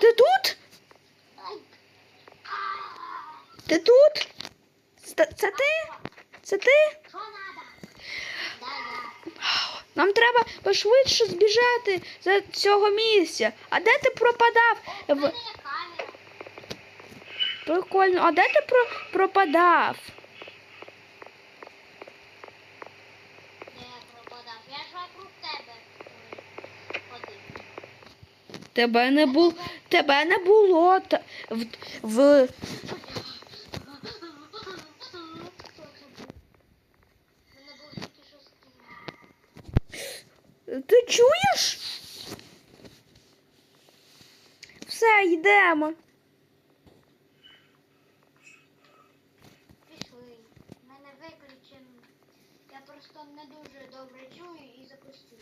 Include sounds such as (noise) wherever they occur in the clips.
Ти тут? Ти тут? Це, ти? Це ти? Нам треба пошвидше збіжати з цього місця. А де ти пропадав? Прикольно. А де ти про... пропадав? Тебе не було. Тебе не було. В... в... Ти чуєш? Все, йдемо. Пішли. Мене виключено. Я просто не дуже добре чую і запустив.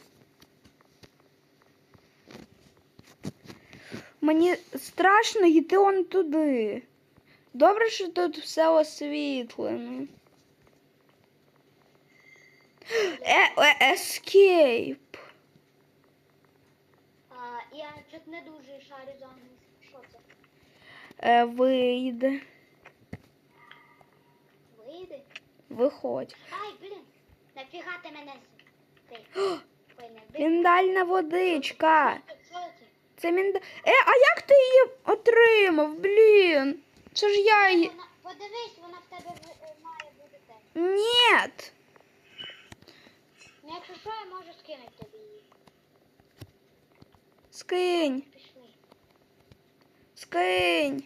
Мені страшно йти он туди. Добре, що тут все освітлено. Е, е, ескейп. А, я чуть не дуже шарю за англійською. Що це? Е, вийде. Вийди? Виходь. Ай, блін. Нафіга ти мене (gasps) не водичка. Це? Це. Е, а як ти її отримав? Блін. Це ж я її. Вона... Подивись, вона в тебе е, має бути те. Ні. Ну, якщо що, я можу скинути тобі її. Скинь, Пішли. скинь.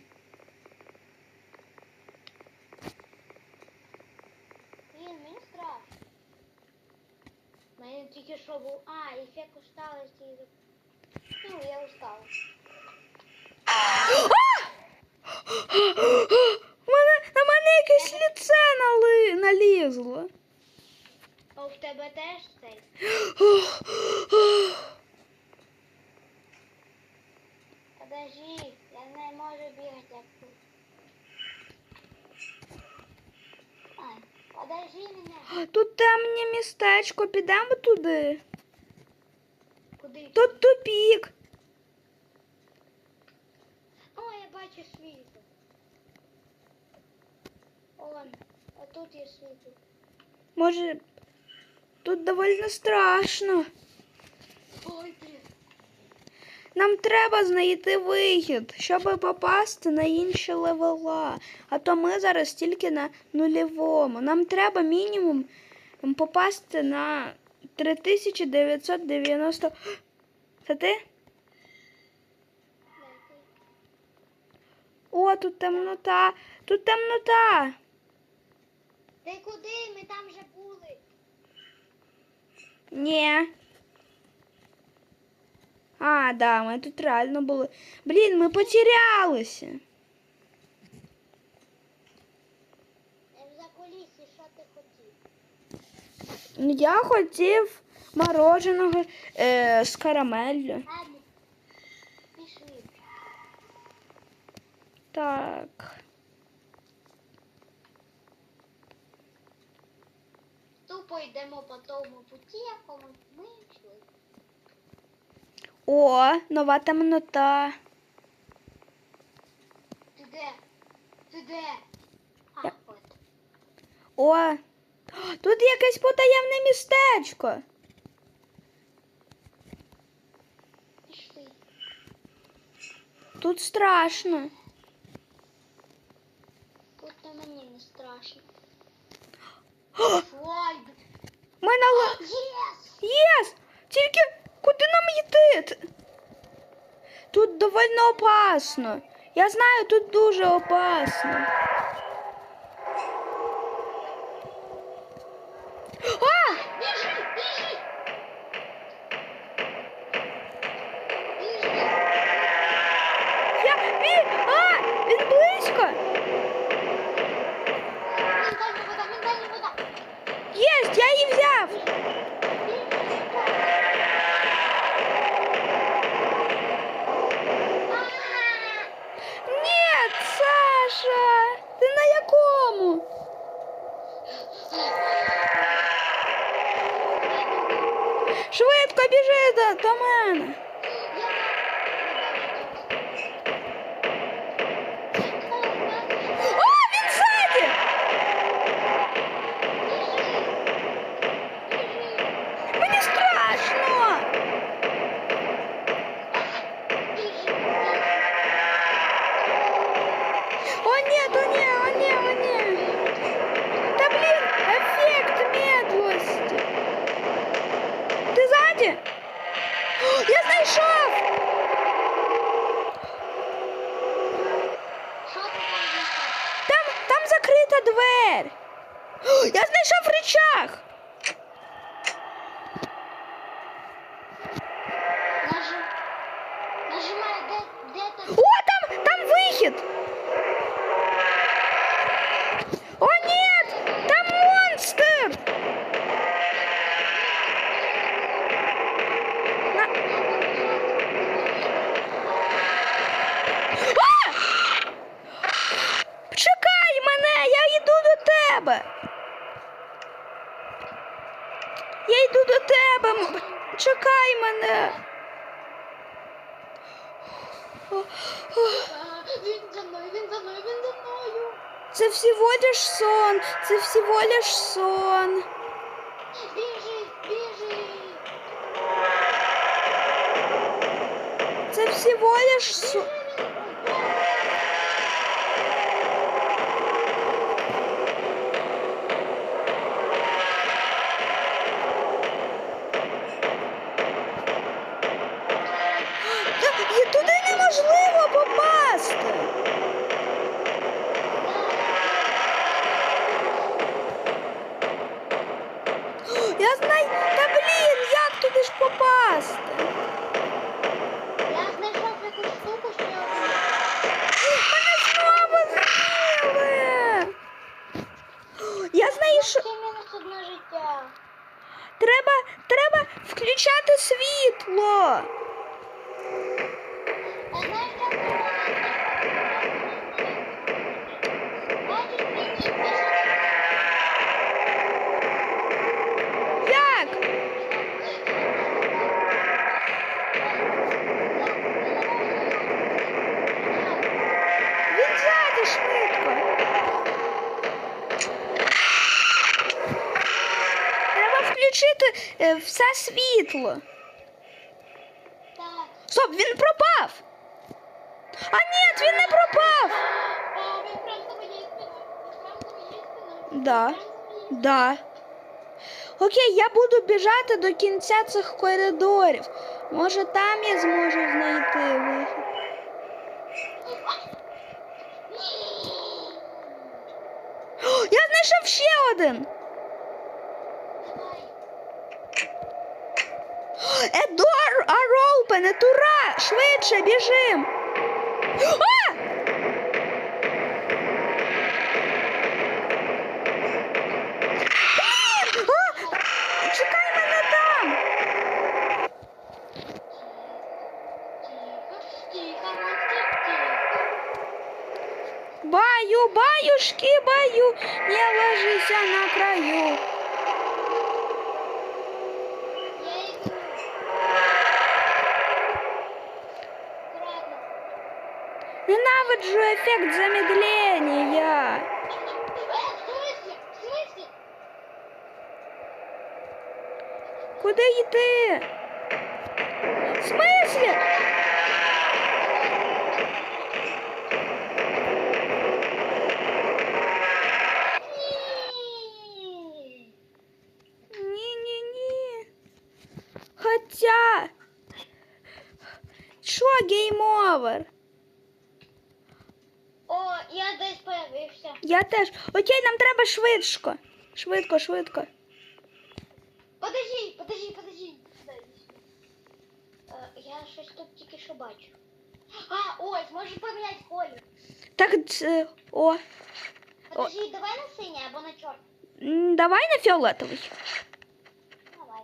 Блін, мені страшно. Мені тільки що був. А, і- Ну, я устала. Мене, на мене якесь ліце нали... налізло. А в тебе теж цей? Подожди, я не можу бігати. Подожди мене. Тут темне містечко, підемо туди. Куди? Тут тупік. О, я бачу світло. Он, а тут є світло. Може, тут доволі страшно. Ой, блін. Нам треба знайти вихід, щоб попасти на інші левела. А то ми зараз тільки на нульовому. Нам треба мінімум попасти на 3990. Це ти? О, тут темнота. Тут темнота. Ти куди? Ми там вже були. Ні. А, да, ми тут реально були. Блін, ми потерялися. Я в закулісі, що ти хотів? Я хотів мороженого е, з карамеллю. Так. Тупо йдемо по тому путі, якому ми йшли. О, нова темнота. Ти де? Ти де? А, Я- от. О, тут якесь потаємне містечко. Тут страшно. Тут на мені не страшно. Ми на! Єс! Тільки куди нам йти? Тут доволі опасно. Я знаю, тут дуже опасно. Він близько! Ментальна вода, ментальна вода! Єсть, я її взяв! Ні, Саша! Ти на якому? Швидко біжи до, до мене. Це всего лиш сон. Біжи, біжи. Це всего лиш сон. Треба включити е, все світло. Стоп, він пропав. А ні, він не пропав. Да. Да. Окей, я буду біжати до кінця цих коридорів. Може там я зможу знайти вихід. Я знайшов ще один. A door are open, ура! Швидше біжим. (gasps) А! эффект замедления. Куда йти? В смысле? Не-не-не. Хотя... Шо, гейм-овер? Я теж. Окей, нам треба швидко. Швидко, швидко. Подожди, подожди, подожди. Е, я щось тут тільки що бачу. А, ось, можеш поміняти колір. Так, це. О. Подожди, давай на синій або на чорний. Давай на фіолетовий. Давай.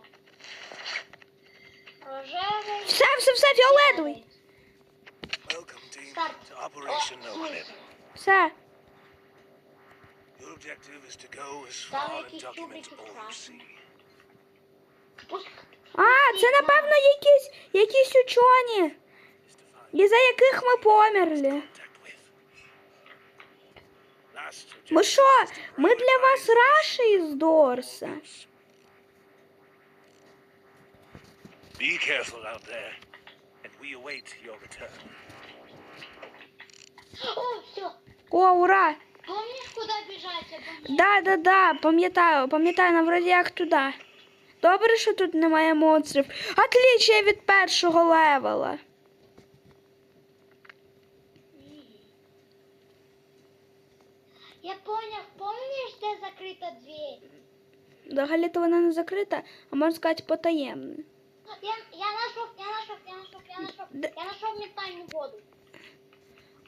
Рожевий. Все, все, все, фіолетовий. No Clip. Все. Your objective is to go as far and якісь document all you see. А, це напевно якісь, якісь учені, find із-за яких ми померли. Ми що? Ми для вас Раші із Дорса. Be careful out there, and we await your return. О, все. О, ура! Бежать? або? Да, да, да, пам'ятаю, пам'ятаю, нам вроді як туди. Добре, що тут немає монстрів. Отлічає від першого левела. Я поняв, помниш, де закрита двері? Взагалі-то вона не закрита, а можна сказати потаємна. Я, я нашов, я нашов, я нашов, я нашов. Я нашов ментальну воду.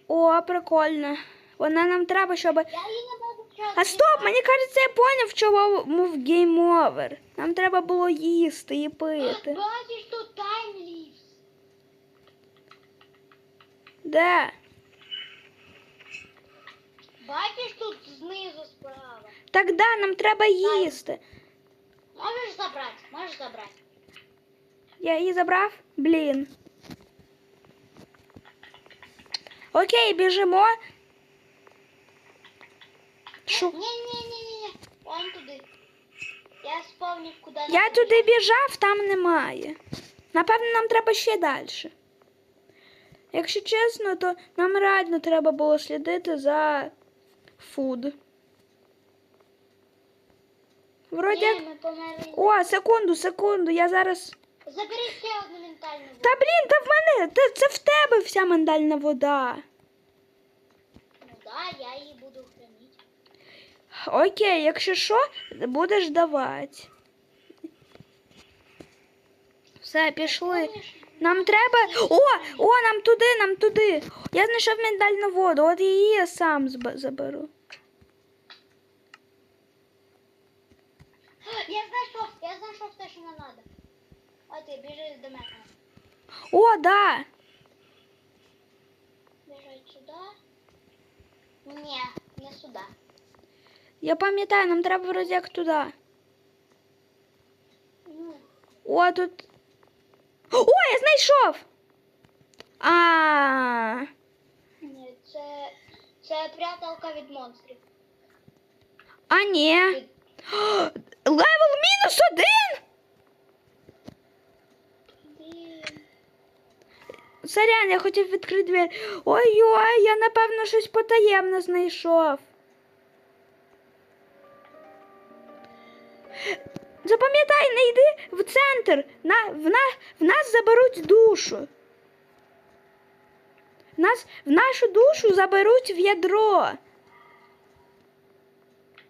О, прикольно. Вона нам треба, щоб. Я її не можу вчасно. А стоп, мені кажеться, я поняв, чому мов гейм овер. Нам треба було їсти і пити. Бачиш, тут таймліпс. Де? Бачиш тут знизу справа. Так да, нам треба їсти. Можеш забрати, можеш забрати. Я її забрав? Блін. Окей, біжимо. Що? Ні, ні, ні, ні, ні. Вон туди. Я сповнив, куди Я туди біжав, там немає. Напевно, нам треба ще далі. Якщо чесно, то нам реально треба було слідити за фуд. Вроді. Ні, ми померли. О, секунду, секунду, я зараз. Забери ще одну ментальну воду. Та блін, та в мене, та це в тебе вся мандальна вода. Ну да, я її. Окей, якщо що, будеш давати. Все, пішли. Нам треба. О, о, нам туди, нам туди. Я знайшов міндальну воду, от її я сам заберу. Я знайшов, я знайшов те, що нам треба. А ти біжи до мене. О, да. Біжи сюди. Ні, не сюди. Я пам'ятаю, нам треба вроді як туди. О, тут. О, я знайшов! А, ні, це, це пряталка від монстрів. а ні. Від- Левел мінус один! Сорян, я хотів відкрити двері. Ой-ой, я напевно щось потаємне знайшов. В. На, в, на, в нас заберуть душу. В, нас, в нашу душу заберуть в ядро.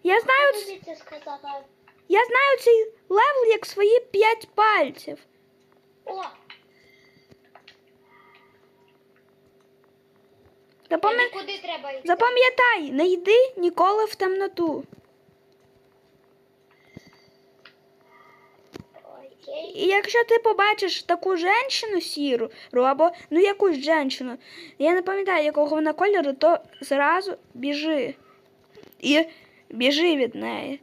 Я знаю, я знаю цей левел як свої п'ять пальців. О, йти? Запам'ятай, не йди ніколи в темноту. Окей. І якщо ти побачиш таку женщину сіру, або ну якусь женщину, я не пам'ятаю, якого вона кольору, то зразу біжи. І біжи від неї.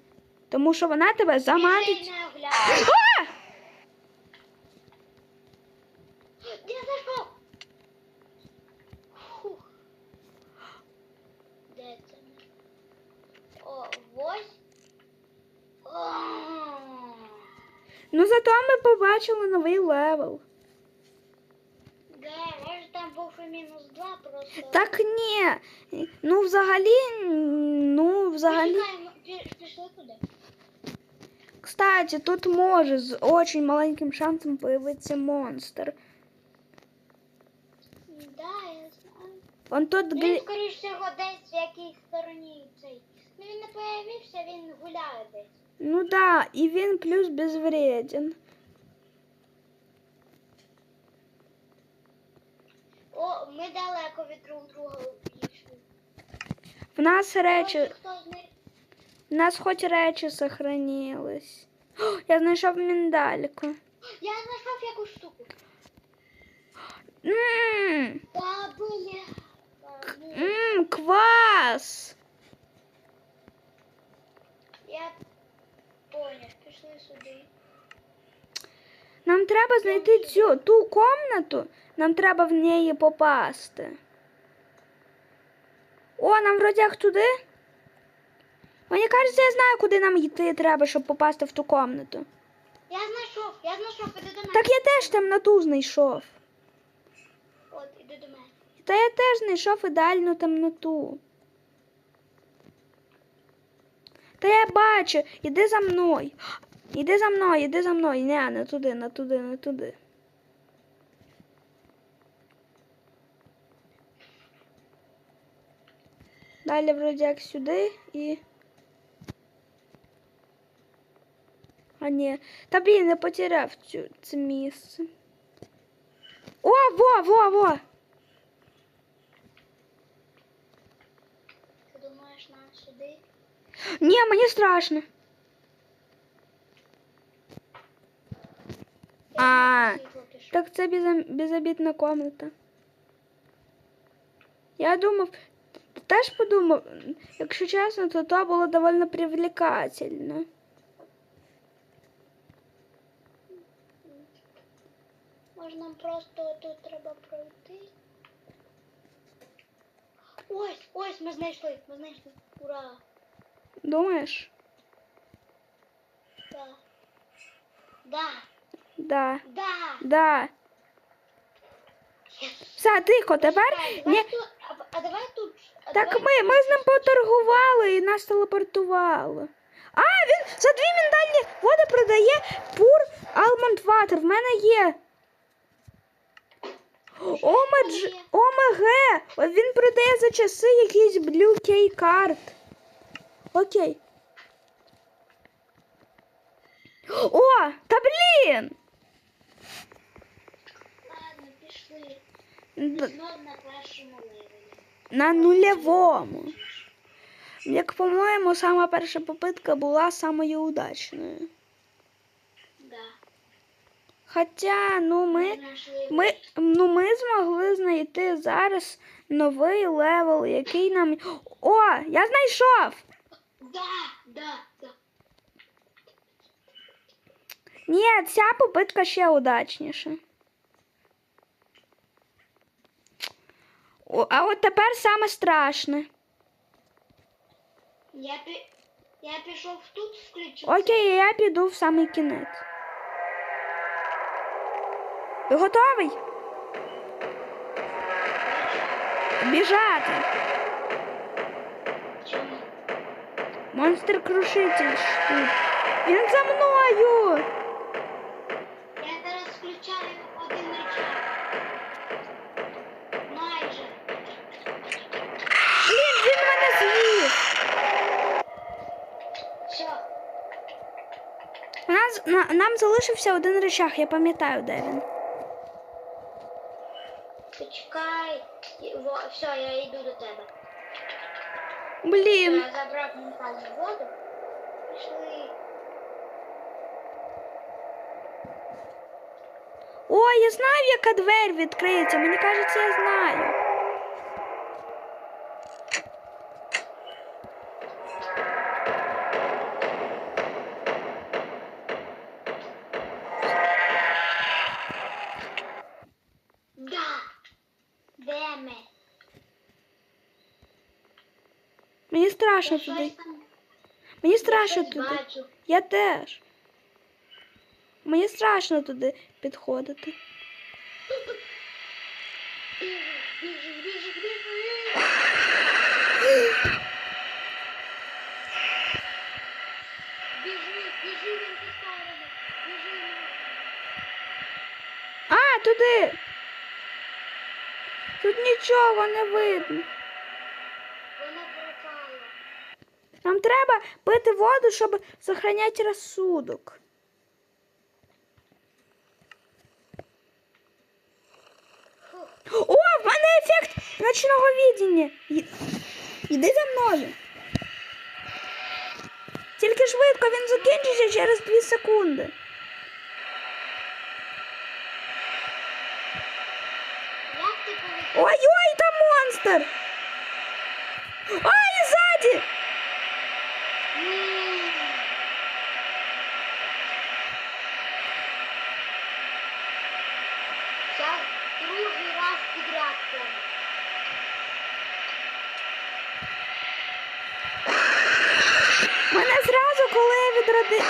Тому що вона тебе заманить. (gasps) не оглядай. А! Я знайшов. Фух. Де це? О, ось. О. Ну зато ми побачили новий левел. Да, може там був і мінус два просто. Так ні. Ну взагалі, ну взагалі. Пішли туди. Кстати, тут може з очень маленьким шансом появитися монстр. Да, я знаю. Он тут Він, глі... скоріш всього, десь в якійсь стороні цей. Ну він не появився, він гуляє десь. Ну да, і він плюс безвреден. О, ми далеко від друг друга відійшли. В нас речі, Може, хто з них в нас хоч речі сохранились. О, я знайшов міндальку. Я знайшов якусь штуку. Мм, Та бля. Та, ну, мм, квас. Я поняв, пішли сюди. Нам треба знайти цю ту комнату, нам треба в неї попасти. О, нам вроді як туди. Мені кажеться, я знаю, куди нам йти треба, щоб попасти в ту комнату. Я знайшов, я знайшов, іди до мене. Так я теж темноту знайшов. От, іди до мене. Та я теж знайшов ідеальну темноту. Та я бачу, іди за мною. Іди за мною, іди за мною. Не, не туди, не туди, не туди. Далі вроді як сюди і. А ні. Та блін, я потеряв цю, це місце. О, во, во, во! Ти думаєш нам сюди? Ні, мені страшно. А. Так це безо- безобідна комната. Я думав, теж подумав, якщо чесно, то то було доволі привлекательно. Може нам просто тут треба пройти? Ось, ось, ми знайшли, ми знайшли. Ура! Думаєш? Да. Да, Да, да. да. Все, тихо, тепер. Чекай, Ні. тут, а, давай тут. А Так давай ми, ми з ним поторгували і нас телепортувало. А, він за дві міндальні води продає пур Almond Water. В мене є. Омедж? ОМГ. Він продає за часи якийсь Blue Key карт. Окей. О, та блін! Ладно, пішли. Д- на першому левелі. На нульовому. Як по-моєму, сама перша попитка була самою удачною. Да. Хоча, ну ми, ми, ну, ми змогли знайти зараз новий левел, який нам. О, я знайшов! Да, да, да. Ні, ця попитка ще удачніша. О, а от тепер саме страшне. Я, пі... я пішов тут включив. Окей, я піду в самий кінець. Ви готовий? Біжати. Монстр крушитель ж тут. Він за мною. Я зараз включаю один рычаг. Майже. Блін, він мене з'їв. Все. У нас на, нам залишився один речах, я пам'ятаю, де він. Блін. Я забрав ментальну воду. Пішли. О, я знаю, яка двері відкриється. Мені кажеться, я знаю. Да. Де ми? Мені страшно туди. Мені страшно туди. Я теж. Мені страшно туди підходити. А, туди. Тут нічого не видно. Вона пропала. Нам треба пити воду, щоб зберігати розсудок. О, в мене ефект ночного відіння. Й- Іди за мною. Тільки швидко він закінчиться через 2 секунди. Ой-ой, там монстр! Ай, ззаді! Мене зразу, коли я!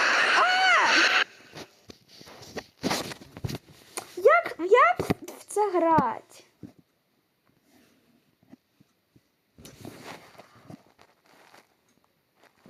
Як, як це грати?